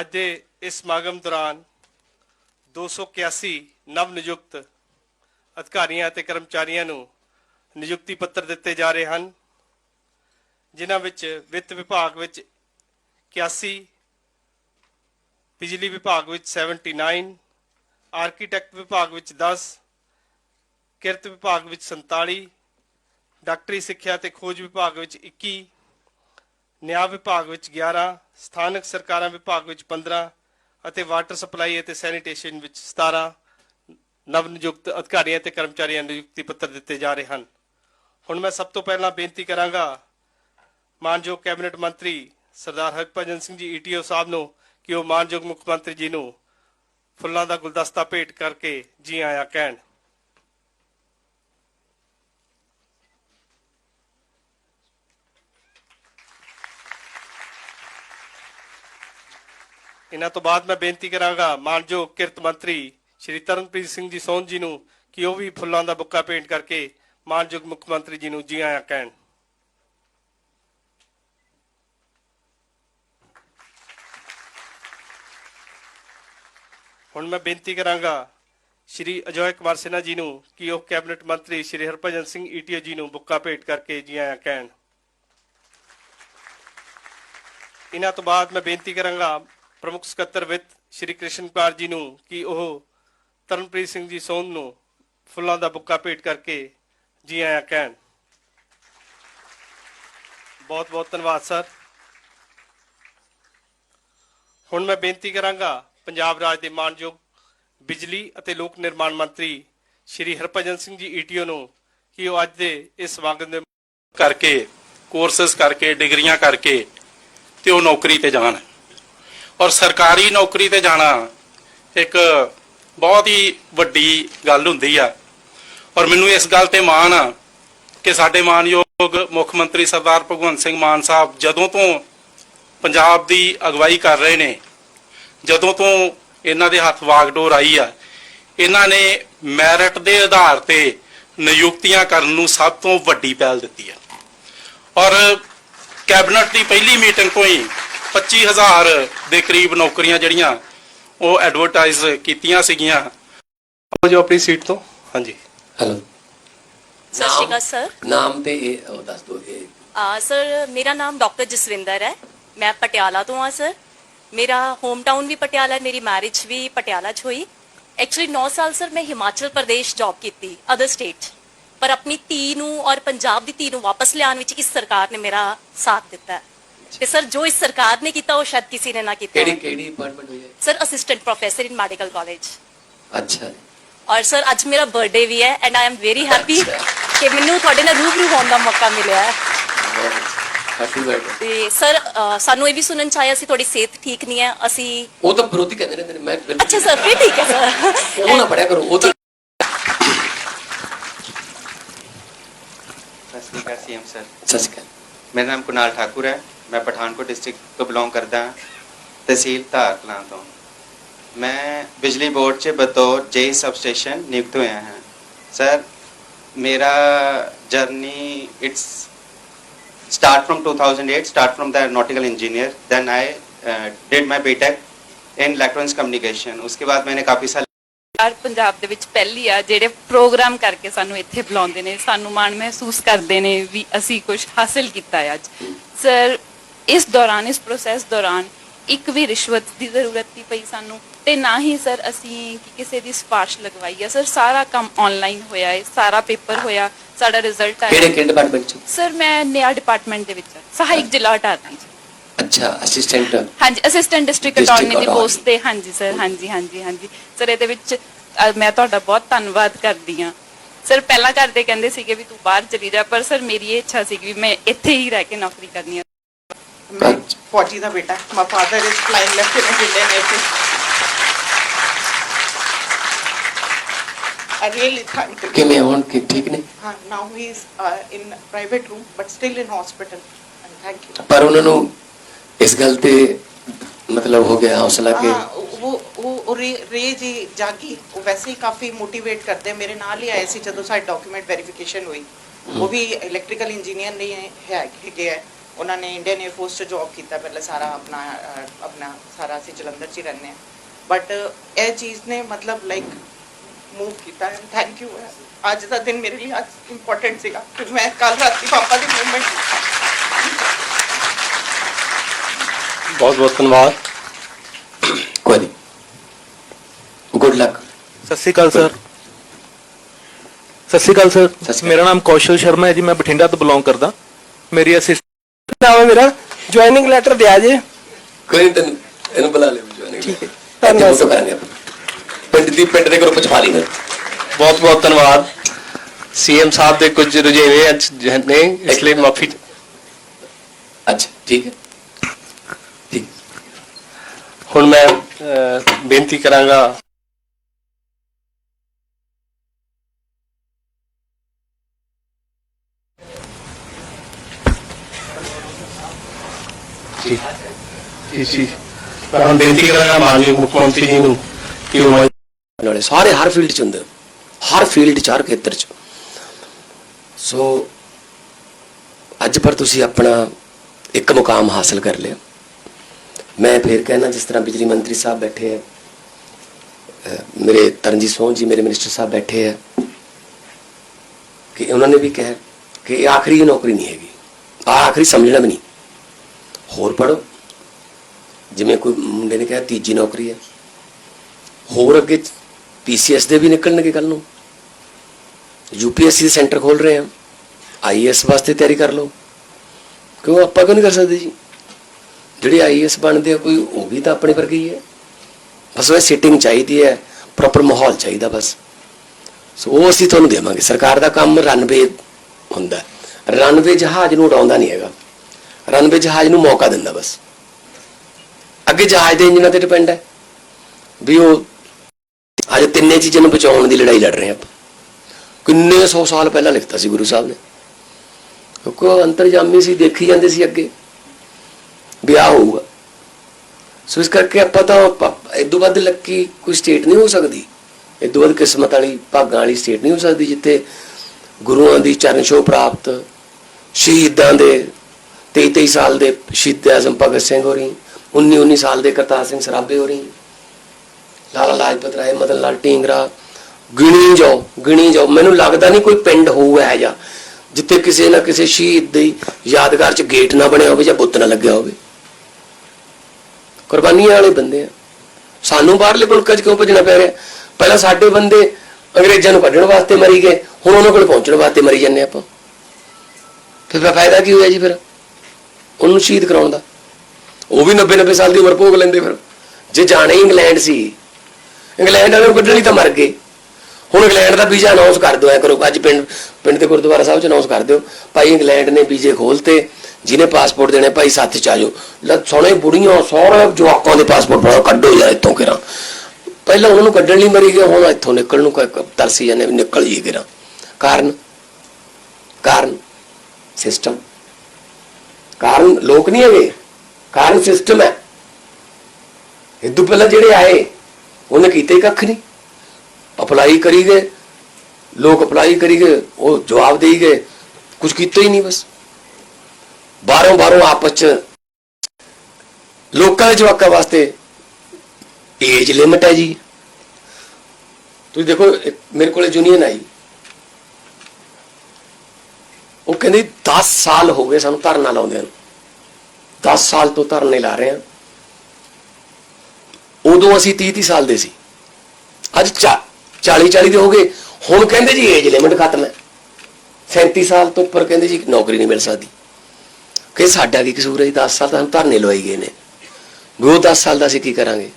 ਅੱਜ ਦੇ ਇਸ ਸਮਾਗਮ ਦੌਰਾਨ 281 ਨਵ ਨਿਯੁਕਤ ਅਧਿਕਾਰੀਆਂ ਅਤੇ ਕਰਮਚਾਰੀਆਂ ਨੂੰ ਨਿਯੁਕਤੀ ਪੱਤਰ ਦਿੱਤੇ ਜਾ ਰਹੇ ਹਨ, ਜਿਨ੍ਹਾਂ ਵਿੱਚ ਵਿੱਤ ਵਿਭਾਗ ਵਿੱਚ 81 ਬਿਜਲੀ ਵਿਭਾਗ ਵਿੱਚ 79 ਆਰਕੀਟੈਕਟ ਵਿਭਾਗ ਵਿੱਚ 10 ਕਿਰਤ ਵਿਭਾਗ ਵਿੱਚ 47 ਡਾਕਟਰੀ ਸਿੱਖਿਆ ਤੇ ਖੋਜ ਵਿਭਾਗ ਵਿੱਚ 21 ਨਿਆਂ ਵਿਭਾਗ ਵਿੱਚ 11 ਸਥਾਨਕ ਸਰਕਾਰਾਂ ਵਿਭਾਗ ਵਿੱਚ 15 ਅਤੇ ਵਾਟਰ ਸਪਲਾਈ ਅਤੇ ਸੈਨੀਟੇਸ਼ਨ ਵਿੱਚ 17 ਨਵ ਨਿਯੁਕਤ ਅਧਿਕਾਰੀਆਂ ਤੇ ਕਰਮਚਾਰੀਆਂ ਨੂੰ ਨਿਯੁਕਤੀ ਪੱਤਰ ਦਿੱਤੇ ਜਾ ਰਹੇ ਹਨ। ਹੁਣ ਮੈਂ ਸਭ ਤੋਂ ਪਹਿਲਾਂ ਬੇਨਤੀ ਕਰਾਂਗਾ, ਮਾਨਯੋਗ ਕੈਬਨਿਟ ਮੰਤਰੀ ਸਰਦਾਰ ਹਰਭਜਨ ਸਿੰਘ ਜੀ ਈਟੀਓ ਸਾਹਿਬ ਨੂੰ ਕਿ ਉਹ ਮਾਨਯੋਗ ਮੁੱਖ ਮੰਤਰੀ ਜੀ ਨੂੰ ਫੁੱਲਾਂ ਦਾ ਗੁਲਦਸਤਾ ਭੇਟ ਕਰਕੇ ਜੀ ਆਇਆਂ ਕਹਿਣ। ਇਹਨਾਂ ਤੋਂ ਬਾਅਦ ਮੈਂ ਬੇਨਤੀ ਕਰਾਂਗਾ ਮਾਨਯੋਗ ਕਿਰਤ ਮੰਤਰੀ ਸ਼੍ਰੀ ਤਰਨਪ੍ਰੀਤ ਸਿੰਘ ਜੀ ਸੋਹਣ ਜੀ ਨੂੰ ਕਿ ਉਹ ਵੀ ਫੁੱਲਾਂ ਦਾ ਬੁੱਕਾ ਭੇਂਟ ਕਰਕੇ ਮਾਨਯੋਗ ਮੁੱਖ ਮੰਤਰੀ ਜੀ ਨੂੰ ਜੀ ਆਇਆਂ ਕਹਿਣ। ਹੁਣ ਮੈਂ ਬੇਨਤੀ ਕਰਾਂਗਾ ਸ਼੍ਰੀ ਅਜੋਏ ਕੁਮਾਰ ਸਿਨਹਾ ਜੀ ਨੂੰ ਕਿ ਉਹ ਕੈਬਨਿਟ ਮੰਤਰੀ ਸ਼੍ਰੀ ਹਰਭਜਨ ਸਿੰਘ ਈਟੀਓ ਜੀ ਨੂੰ ਬੁੱਕਾ ਭੇਟ ਕਰਕੇ ਜੀ ਆਇਆਂ ਕਹਿਣ। ਇਹਨਾਂ ਤੋਂ ਬਾਅਦ ਮੈਂ ਬੇਨਤੀ ਕਰਾਂਗਾ ਪ੍ਰਮੁੱਖ ਸਕੱਤਰ ਵਿੱਤ ਸ਼੍ਰੀ ਕ੍ਰਿਸ਼ਨ ਕੁਮਾਰ ਜੀ ਨੂੰ ਕਿ ਉਹ ਤਰਨਪ੍ਰੀਤ ਸਿੰਘ ਜੀ ਸੋਨ ਨੂੰ ਫੁੱਲਾਂ ਦਾ ਬੁੱਕਾ ਭੇਟ ਕਰਕੇ ਜੀ ਆਇਆਂ ਕਹਿਣ। ਬਹੁਤ ਬਹੁਤ ਧੰਨਵਾਦ, ਸਰ। ਹੁਣ ਮੈਂ ਬੇਨਤੀ ਕਰਾਂਗਾ ਪੰਜਾਬ ਰਾਜ ਦੇ ਮਾਨਯੋਗ ਬਿਜਲੀ ਅਤੇ ਲੋਕ ਨਿਰਮਾਣ ਮੰਤਰੀ ਸ਼੍ਰੀ ਹਰਭਜਨ ਸਿੰਘ ਜੀ ਈਟੀਓ ਨੂੰ ਕਿ ਉਹ ਅੱਜ ਦੇ ਇਸ ਸਮਾਗਮ ਦੇ ਕਰਕੇ ਕੋਰਸਸ ਕਰਕੇ, ਡਿਗਰੀਆਂ ਕਰਕੇ ਤੇ ਉਹ ਨੌਕਰੀ ਤੇ ਜਾਣ। ਔਰ ਸਰਕਾਰੀ ਨੌਕਰੀ ਤੇ ਜਾਣਾ ਇੱਕ ਬਹੁਤ ਹੀ ਵੱਡੀ ਗੱਲ ਹੁੰਦੀ ਆ। ਔਰ ਮੈਨੂੰ ਇਸ ਗੱਲ ਤੇ ਮਾਣ ਆ ਕਿ ਸਾਡੇ ਮਾਨਯੋਗ ਮੁੱਖ ਮੰਤਰੀ ਸਰਦਾਰ ਭਗਵੰਤ ਸਿੰਘ ਮਾਨ ਸਾਹਿਬ ਜਦੋਂ ਤੋਂ ਪੰਜਾਬ ਦੀ ਅਗਵਾਈ ਕਰ ਰਹੇ ਨੇ, ਜਦੋਂ ਤੋਂ ਇਹਨਾਂ ਦੇ ਹੱਥ ਵਾਗਡੋਰ ਆਈ ਆ, ਇਹਨਾਂ ਨੇ ਮੈਰਿਟ ਦੇ ਆਧਾਰ ਤੇ ਨਿਯੁਕਤੀਆਂ ਕਰਨ ਨੂੰ ਸਭ ਤੋਂ ਵੱਡੀ ਪਹਿਲ ਦਿੱਤੀ ਆ। ਔਰ ਕੈਬਨਿਟ ਦੀ ਪਹਿਲੀ ਮੀਟਿੰਗ ਤੋਂ ਹੀ 25000 ਦੇ ਕਰੀਬ ਨੌਕਰੀਆਂ ਜਿਹੜੀਆਂ ਉਹ ਐਡਵਰਟਾਈਜ਼ ਕੀਤੀਆਂ ਸੀਗੀਆਂ। ਆਓ ਜੋ ਆਪਣੀ ਸੀਟ ਤੋਂ। ਹਾਂਜੀ। ਹੈਲੋ ਸਤਿ ਸ਼੍ਰੀ ਅਕਾਲ ਸਰ। ਨਾਮ ਤੇ ਇਹ ਉਹ ਦੱਸ ਦੋ ਇਹ। ਆ ਸਰ ਮੇਰਾ ਨਾਮ ਡਾਕਟਰ ਜਸਵਿੰਦਰ ਹੈ। ਮੈਂ ਪਟਿਆਲਾ ਤੋਂ ਆ ਸਰ। ਮੇਰਾ ਹੋਮ ਟਾਊਨ ਵੀ ਪਟਿਆਲਾ ਹੈ ਮੇਰੀ ਮੈਰਿਜ ਵੀ ਪਟਿਆਲਾ 'ਚ ਹੋਈ। ਐਕਚੁਅਲੀ 9 ਸਾਲ ਸਰ ਮੈਂ ਹਿਮਾਚਲ ਪ੍ਰਦੇਸ਼ ਜੌਬ ਕੀਤੀ ਅਦਰ ਸਟੇਟ ਪਰ ਆਪਣੀ ਧੀ ਨੂੰ ਔਰ ਪੰਜਾਬ ਦੀ ਧੀ ਨੂੰ ਵਾਪਸ ਲਿਆਉਣ ਵਿੱਚ ਇਸ ਸਰਕਾਰ ਨੇ ਮੇਰਾ ਸਾਥ ਦਿੱਤਾ। ਹੈ। ਤੇ ਸਰ ਜੋ ਇਸ ਸਰਕਾਰ ਨੇ ਕੀਤਾ ਉਹ ਸ਼ਾਇਦ ਕਿਸੇ ਨੇ ਨਾ ਕੀਤਾ ਕਿਹੜੀ। ਕਿਹੜੀ ਡਿਪਾਰਟਮੈਂਟ ਹੋਈ ਹੈ? Sir assistant professor in medical college ਅੱਛਾ ਔਰ ਸਰ ਅੱਜ ਮੇਰਾ ਬਰਥਡੇ ਵੀ ਹੈ and I am very happy. ਕਿ ਮੈਨੂੰ ਤੁਹਾਡੇ ਨਾਲ ਰੂਬਰੂ ਹੋਣ ਦਾ ਮੌਕਾ ਮਿਲਿਆ ਹੈ। ਹੈਪੀ ਬਰਥਡੇ ਤੇ ਸਰ ਸਾਨੂੰ ਇਹ ਵੀ ਸੁਣਨ ਚ ਆਇਆ ਸੀ ਤੁਹਾਡੀ ਸਿਹਤ ਠੀਕ ਨਹੀਂ ਹੈ ਅਸੀਂ ਉਹ ਤਾਂ ਵਿਰੋਧੀ ਕਹਿੰਦੇ ਰਹਿੰਦੇ ਨੇ ਮੈਂ ਬਿਲਕੁਲ- ਅੱਛਾ ਸਰ ਫਿਰ ਠੀਕ ਹੈ ਸਰ। ਉਹ ਨਾ ਪੜਿਆ ਕਰੋ ਉਹ ਤਾਂ ਅਕਾਲ ਸੀਐਮ ਸਰ ਅਕਾਲ। ਮੇਰਾ ਨਾਮ ਕੁਨਾਲ ਠਾਕੁਰ ਹੈ। ਮੈਂ ਪਠਾਨਕੋਟ ਡਿਸਟ੍ਰਿਕਟ ਤੋਂ ਬਿਲੋਂਗ ਕਰਦਾ ਹਾਂ ਤਹਿਸੀਲ ਧਾਰ ਤੋਂ। ਮੈਂ ਬਿਜਲੀ ਬੋਰਡ 'ਚ ਬਤੌਰ ਜੇ ਸਬਸਟੇਸ਼ਨ ਨਿਯੁਕਤ ਹੋਇਆ ਹਾਂ। ਸਰ ਮੇਰਾ journey it's start from 2008 start from the aeronautical engineer then i uh, did my btech in electronics communication. Uske baad maine kafi saal Punjab ਦੇ ਵਿੱਚ ਪਹਿਲੀ ਆ ਜਿਹੜੇ ਪ੍ਰੋਗਰਾਮ ਕਰਕੇ ਸਾਨੂੰ ਇੱਥੇ ਬੁਲਾਉਂਦੇ ਨੇ ਸਾਨੂੰ ਮਾਣ ਮਹਿਸੂਸ ਕਰਦੇ ਨੇ ਵੀ ਅਸੀਂ ਕੁਝ ਹਾਸਲ ਕੀਤਾ ਅੱਜ। ਸਰ ਇਸ ਦੌਰਾਨ ਇਸ ਪ੍ਰੋਸੈਸ ਦੌਰਾਨ ਇੱਕ ਵੀ ਰਿਸ਼ਵਤ ਦੀ ਜ਼ਰੂਰਤ ਨਹੀਂ ਪਈ ਸਾਨੂੰ ਤੇ ਨਾ ਹੀ ਸਰ ਅਸੀਂ ਕਿ ਕਿਸੇ ਦੀ ਸਿਫਾਰਿਸ਼ ਲਗਵਾਈ ਹੈ ਸਰ ਸਾਰਾ ਕੰਮ ਆਨਲਾਈਨ ਹੋਇਆ ਹੈ ਸਾਰਾ ਪੇਪਰ ਹੋਇਆ ਸਾਡਾ ਰਿਜ਼ਲਟ ਕਿਹੜੇ ਆਇਆ। ਕਿਹੜੇ ਡਿਪਾਰਟਮੈਂਟ ਚ? ਸਰ ਮੈਂ ਨਿਆ ਡਿਪਾਰਟਮੈਂਟ ਦੇ ਵਿੱਚ ਹਾਂ, ਸਹਾਇਕ ਜ਼ਿਲ੍ਹਾ ਅਟਾਰਨੀ ਚ। ਅੱਛਾ ਅਸਿਸਟੈਂਟ ਹਾਂਜੀ ਅਸਿਸਟੈਂਟ ਡਿਸਟ੍ਰਿਕਟ District ਅਟਾਰਨੀ ਦੀ। ਪੋਸਟ ਤੇ। ਹਾਂਜੀ ਸਰ ਹਾਂਜੀ ਹਾਂਜੀ ਹਾਂਜੀ। ਸਰ ਇਹਦੇ ਵਿੱਚ ਅ, ਮੈਂ ਤੁਹਾਡਾ ਬਹੁਤ ਧੰਨਵਾਦ ਕਰਦੀ ਆ ਸਰ ਪਹਿਲਾਂ ਕਰਦੇ ਕਹਿੰਦੇ ਸੀਗੇ ਵੀ ਤੂੰ ਬਾਹਰ ਚਲੀ ਜਾ ਪਰ ਸਰ ਮੇਰੀ ਇਹ ਇੱਛਾ ਸੀ ਵੀ ਮੈਂ ਇੱਥੇ ਹੀ ਰਹਿ ਕੇ ਨੌਕਰੀ ਕਰਨੀ ਆ। ਮੈਂ ਫੌਜੀ ਦਾ ਬੇਟਾ my father is flying lieutenant Indian air force I really thank him. ਕਿਵੇਂ ਹੁਣ ਕਿ ਠੀਕ ਨੇ now he is uh, in private room, but still in hospital. And thank you. ਪਰ ਉਹਨਾਂ ਨੂੰ ਇਸ ਗੱਲ ਤੇ ਮਤਲਬ ਹੋ ਗਿਆ ਹੌਸਲਾ ਕਿ ਹਾਂ ਉਹ ਉਹ ਉਹ ਰੇ ਜੀ ਜਾਗੀ ਉਹ ਵੈਸੇ ਹੀ ਕਾਫੀ ਮੋਟੀਵੇਟ ਕਰਦੇ। ਮੇਰੇ ਨਾਲ ਹੀ ਆਏ ਸੀ ਜਦੋਂ ਸਾਡੀ ਡਾਕੂਮੈਂਟ ਵੈਰੀਫਿਕੇਸ਼ਨ ਹੋਈ ਉਹ ਵੀ ਇਲੈਕਟ੍ਰੀਕਲ ਇੰਜੀਨੀਅਰ ਨਹੀਂ ਹੈ ਹੈ ਹੈਗੇ ਹੈ ਉਹਨਾਂ ਨੇ ਇੰਡੀਅਨ 에ਅਰ ਫੋਰਸ 'ਚ ਜੌਬ ਕੀਤਾ ਪਹਿਲਾਂ ਸਾਰਾ ਆਪਣਾ ਆਪਣਾ ਸਾਰਾ ਅਸੀਂ ਜਲੰਧਰ 'ਚ ਰਹਿੰਦੇ ਆ ਬਟ ਇਹ ਚੀਜ਼ ਨੇ ਮਤਲਬ ਲਾਈਕ ਮੂਵ ਕੀਤਾ ਐਂਡ ਥੈਂਕ ਯੂ ਅੱਜ ਦਾ ਦਿਨ ਮੇਰੇ ਲਈ ਅੱਜ ਇੰਪੋਰਟੈਂਟ ਸੀਗਾ ਕਿ ਮੈਂ ਕੱਲ ਰਾਤੀ ਪਾਪਾ ਦੀ ਮੂਵਮੈਂਟ ਬਹੁਤ ਬਹੁਤ ਧੰਨਵਾਦ। ਕੋਈ ਨਹੀਂ ਗੁੱਡ ਲੱਕ ਸਤਿ ਸਰ ਸਤਿ ਸਰ ਮੇਰਾ ਨਾਮ ਕੌਸ਼ਲ ਸ਼ਰਮਾ ਹੈ ਜੀ ਮੈਂ ਬਠਿੰਡਾ ਤੋਂ ਬਿਲੋਂਗ ਕਰਦਾ। ਮੇਰੀ ਅਸੀਂ ਨਾਮ ਹੈ ਮੇਰਾ ਜੁਆਇਨਿੰਗ ਲੈਟਰ ਦਿਆ ਜੇ। ਕੋਈ ਨਹੀਂ ਇਹਨੂੰ ਬੁਲਾ ਲਿਓ ਜੁਆਇਨਿੰਗ ਠੀਕ ਹੈ। ਧੰਨਵਾਦ ਸਰ। ਪਿੰਡ ਦੀ ਪਿੰਡ ਦੇ ਗਰੁੱਪ ਚ ਪਾ ਲਈ ਫਿਰ ਬਹੁਤ ਬਹੁਤ ਧੰਨਵਾਦ। ਸੀਐਮ ਸਾਹਿਬ ਦੇ ਕੁਝ ਰੁਝੇਵੇ ਅੱਜ ਨੇ ਇਸ ਲਈ ਮਾਫੀ ਅੱਛਾ ਠੀਕ ਹੈ। ਠੀਕ। ਹੁਣ ਮੈਂ ਬੇਨਤੀ ਕਰਾਂਗਾ ਜੀ ਜੀ ਜੀ। ਮੈਂ ਹੁਣ ਬੇਨਤੀ ਕਰਾਂਗਾ ਮਾਨਯੋਗ ਮੁੱਖ ਮੰਤਰੀ ਜੀ ਨੂੰ ਕਿ ਉਹ ਨਾਲੇ ਸਾਰੇ ਹਰ ਫੀਲਡ ਚ ਹੁੰਦੇ ਹਰ ਫੀਲਡ ਚ, ਹਰ ਖੇਤਰ ਚ। ਸੋ, ਅੱਜ ਪਰ ਤੁਸੀਂ ਆਪਣਾ ਇੱਕ ਮੁਕਾਮ ਹਾਸਲ ਕਰ ਲਿਆ। ਮੈਂ ਫੇਰ ਕਹਿਣਾ, ਜਿਸ ਤਰ੍ਹਾਂ ਬਿਜਲੀ ਮੰਤਰੀ ਸਾਹਿਬ ਬੈਠੇ ਹੈ ਮੇਰੇ ਤਰਨਜੀਤ ਸੋਹ ਜੀ, ਮੇਰੇ ਮਿਨਿਸਟਰ ਸਾਹਿਬ ਬੈਠੇ ਹੈ ਕਿ ਉਹਨਾਂ ਨੇ ਵੀ ਕਿਹਾ ਕਿ ਇਹ ਆਖਰੀ ਨੌਕਰੀ ਨਹੀਂ ਹੈਗੀ। ਆਖਰੀ ਸਮਝਣਾ ਵੀ ਨਹੀਂ। ਹੋਰ ਪੜੋ ਜਿਵੇਂ ਕੋਈ ਮੁੰਡੇ ਨੇ ਕਿਹਾ, ਤੀਜੀ ਨੌਕਰੀ ਹੈ। ਹੋਰ ਅੱਗੇ ਪੀਸੀਐਸ ਦੇ ਵੀ ਨਿਕਲਣਗੇ ਕੱਲ ਨੂੰ। ਯੂਪੀਐਸਸੀ ਦੇ ਸੈਂਟਰ ਖੋਲ ਰਹੇ ਆ ਆਈਐਸ ਵਾਸਤੇ ਤਿਆਰੀ ਕਰ ਲਓ। ਕਿਉਂ? ਆਪਾਂ ਕਿਉਂ ਨਹੀਂ ਕਰ ਸਕਦੇ ਜੀ? ਜਿਹੜੇ ਆਈਐਸ ਬਣਦੇ ਆ, ਕੋਈ ਉਹ ਵੀ ਤਾਂ ਆਪਣੇ ਵਰਗੀ ਹੈ ਬਸ ਉਹ ਸਿਟਿੰਗ ਚਾਹੀਦੀ ਹੈ। ਪ੍ਰੋਪਰ ਮਾਹੌਲ ਚਾਹੀਦਾ ਬਸ। ਸੋ ਉਹ ਅਸੀਂ ਤੁਹਾਨੂੰ ਦੇਵਾਂਗੇ। ਸਰਕਾਰ ਦਾ ਕੰਮ ਰਨਵੇ ਹੁੰਦਾ। ਰਨਵੇ ਜਹਾਜ਼ ਨੂੰ ਉਡਾਉਂਦਾ ਨਹੀਂ ਹੈਗਾ। ਰਨਵੇ ਜਹਾਜ਼ ਨੂੰ ਮੌਕਾ ਦਿੰਦਾ ਬਸ। ਅੱਗੇ ਜਹਾਜ਼ ਦੇ ਇੰਜਨਾਂ ਤੇ ਡਿਪੈਂਡ ਹੈ ਵੀ ਉਹ ਅੱਜ ਤਿੰਨੇ ਚੀਜ਼ਾਂ ਨੂੰ ਬਚਾਉਣ ਦੀ ਲੜਾਈ ਲੜ ਰਹੇ ਆਪਾਂ। ਕਿੰਨੇ ਸੌ ਸਾਲ ਪਹਿਲਾਂ ਲਿਖਤਾ ਸੀ ਗੁਰੂ ਸਾਹਿਬ ਨੇ। ਕਿਉਂਕਿ ਉਹ ਅੰਤਰਜਾਮੀ ਸੀ, ਦੇਖੀ ਜਾਂਦੇ ਸੀ ਅੱਗੇ। ਵਿਆਹ ਹੋਊਗਾ। ਸੋ ਇਸ ਕਰਕੇ ਆਪਾਂ ਤਾਂ ਇਦੋਂ ਵੱਧ ਲੱਕੀ ਕੋਈ ਸਟੇਟ ਨਹੀਂ ਹੋ ਸਕਦੀ। ਇਦੋਂ ਵੱਧ ਕਿਸਮਤ ਵਾਲੀ, ਭਾਗਾਂ ਵਾਲੀ ਸਟੇਟ ਨਹੀਂ ਹੋ ਸਕਦੀ, ਜਿੱਥੇ ਗੁਰੂਆਂ ਦੀ ਚਰਨ ਛੋਹ ਪ੍ਰਾਪਤ, ਸ਼ਹੀਦਾਂ ਦੇ 23 23 ਸਾਲ ਦੇ ਸ਼ਹੀਦ ਆਜ਼ਮ ਭਗਤ ਸਿੰਘ ਹੋਰੀ 19 19 ਸਾਲ ਦੇ ਕਰਤਾਰ ਸਿੰਘ ਸਰਾਭੇ ਹੋਰੀ, ਲਾਲਾ ਲਾਜਪਤ ਰਾਏ, ਮਦਨ ਲਾਲ ਢੀਂਗਰਾ, ਗਿਣੀ ਜਾਓ ਗਿਣੀ ਜਾਓ। ਮੈਨੂੰ ਲੱਗਦਾ ਨਹੀਂ ਕੋਈ ਪਿੰਡ ਹੋਊਗਾ ਇਹ ਜਾਂ ਜਿੱਥੇ ਕਿਸੇ ਨਾ ਕਿਸੇ ਸ਼ਹੀਦ ਦੀ ਯਾਦਗਾਰ 'ਚ ਗੇਟ ਨਾ ਬਣਿਆ ਹੋਵੇ ਜਾਂ ਬੁੱਤ ਨਾ ਲੱਗਿਆ ਹੋਵੇ। ਕੁਰਬਾਨੀਆਂ ਵਾਲੇ ਬੰਦੇ ਆ। ਸਾਨੂੰ ਬਾਹਰਲੇ ਮੁਲਕਾਂ 'ਚ ਕਿਉਂ ਭੱਜਣਾ ਪੈ ਰਿਹਾ? ਪਹਿਲਾਂ ਸਾਡੇ ਬੰਦੇ ਅੰਗਰੇਜ਼ਾਂ ਨੂੰ ਕੱਢਣ ਵਾਸਤੇ ਮਰੀ ਗਏ, ਹੁਣ ਉਹਨਾਂ ਕੋਲ ਪਹੁੰਚਣ ਵਾਸਤੇ ਮਰੀ ਜਾਂਦੇ ਆਪਾਂ। ਫਿਰ ਫਿਰ ਫਾਇਦਾ ਕੀ ਹੋਇਆ ਜੀ ਫਿਰ? ਉਹਨੂੰ ਸ਼ਹੀਦ ਕਰਾਉਣ ਦਾ। ਉਹ ਵੀ 90 90 ਸਾਲ ਦੀ ਉਮਰ ਭੋਗ ਲੈਂਦੇ ਫਿਰ। ਜੇ ਜਾਣਾ ਹੀ ਇੰਗਲੈਂਡ ਸੀ, ਇੰਗਲੈਂਡ ਵਾਲੇ ਨੂੰ ਕੱਢਣ ਲਈ ਤਾਂ ਮਰ ਗਏ। ਹੁਣ ਇੰਗਲੈਂਡ ਦਾ ਵੀਜ਼ਾ ਅਨਾਉਂਸ ਕਰ ਦਿਓ, ਐ ਕਰੋ, ਅੱਜ ਪਿੰਡ ਪਿੰਡ ਦੇ ਗੁਰਦੁਆਰਾ ਸਾਹਿਬ ਚ ਅਨਾਉਂਸ ਕਰ ਦਿਓ, ਭਾਈ ਇੰਗਲੈਂਡ ਨੇ ਵੀਜ਼ੇ ਖੋਲਤੇ, ਜਿਹਨੇ ਪਾਸਪੋਰਟ ਦੇਣੇ, ਭਾਈ ਸਾਥ ਚ ਆ ਜਾਓ। ਲੈ, ਸੋਹਣੇ ਬੁੜੀਆਂ ਸਾਰੇ ਜਵਾਕਾਂ ਦੇ ਪਾਸਪੋਰਟ ਬਣਾਓ ਕੱਢੋ ਯਾਰ ਇੱਥੋਂ ਕਿਰਾਂ ਪਹਿਲਾਂ ਉਹਨਾਂ ਨੂੰ ਕੱਢਣ ਲਈ ਮਰੀ ਗਏ, ਹੁਣ ਇੱਥੋਂ ਨਿਕਲਣ ਨੂੰ ਤਰਸੀ ਜਾਂਦੇ ਨਿਕਲ ਜੀ ਕਿਰਾਂ ਕਾਰਨ? ਕਾਰਨ? ਸਿਸਟਮ ਕਾਰਨ ਲੋਕ ਨਹੀਂ ਹੈਗੇ। ਕਾਰਨ ਸਿਸਟਮ ਹੈ। ਇਦੋਂ ਪਹਿਲਾਂ ਜਿਹੜੇ ਆਏ, ਉਹਨੇ ਕੀਤੇ ਕੱਖ ਨਹੀਂ। ਅਪਲਾਈ ਕਰੀ ਗਏ। ਲੋਕ ਅਪਲਾਈ ਕਰੀ ਗਏ, ਉਹ ਜਵਾਬ ਦੇਈ ਗਏ। ਕੁਝ ਕੀਤਾ ਹੀ ਨਹੀਂ ਬਸ। ਬਾਹਰੋਂ ਬਾਹਰੋਂ ਆਪਸ ਚ ਲੋਕਾਂ ਦੇ ਜਵਾਕਾਂ ਵਾਸਤੇ ਏਜ ਲਿਮਟ ਹੈ ਜੀ। ਤੁਸੀਂ ਦੇਖੋ ਮੇਰੇ ਕੋਲੇ ਜੂਨੀਅਰ ਆਈ। ਉਹ ਕਹਿੰਦੀ 10 ਸਾਲ ਹੋ ਗਏ ਸਾਨੂੰ ਧਰਨਾ ਲਾਉਂਦਿਆਂ ਨੂੰ। 10 ਸਾਲ ਤੋਂ ਧਰਨੇ ਲਾ ਰਹੇ ਹਾਂ। ਉਦੋਂ ਅਸੀਂ 30 30 ਸਾਲ ਦੇ ਸੀ। ਅੱਜ 40 40 ਦੇ ਹੋ ਗਏ। ਹੁਣ ਕਹਿੰਦੇ ਜੀ ਏਜ ਲਿਮਟ ਖਤਮ ਹੈ 37 ਸਾਲ ਤੋਂ ਉੱਪਰ ਕਹਿੰਦੇ ਜੀ ਨੌਕਰੀ ਨਹੀਂ ਮਿਲ ਸਕਦੀ। ਕਿ ਸਾਡਾ ਕੀ ਕਸੂਰ ਹੈ ਜੀ? 10 ਸਾਲ ਤਾਂ ਸਾਨੂੰ ਧਰਨੇ ਲਵਾਈ ਗਏ ਨੇ। ਵੀ ਉਹ 10 ਸਾਲ ਦਾ ਅਸੀਂ ਕੀ ਕਰਾਂਗੇ?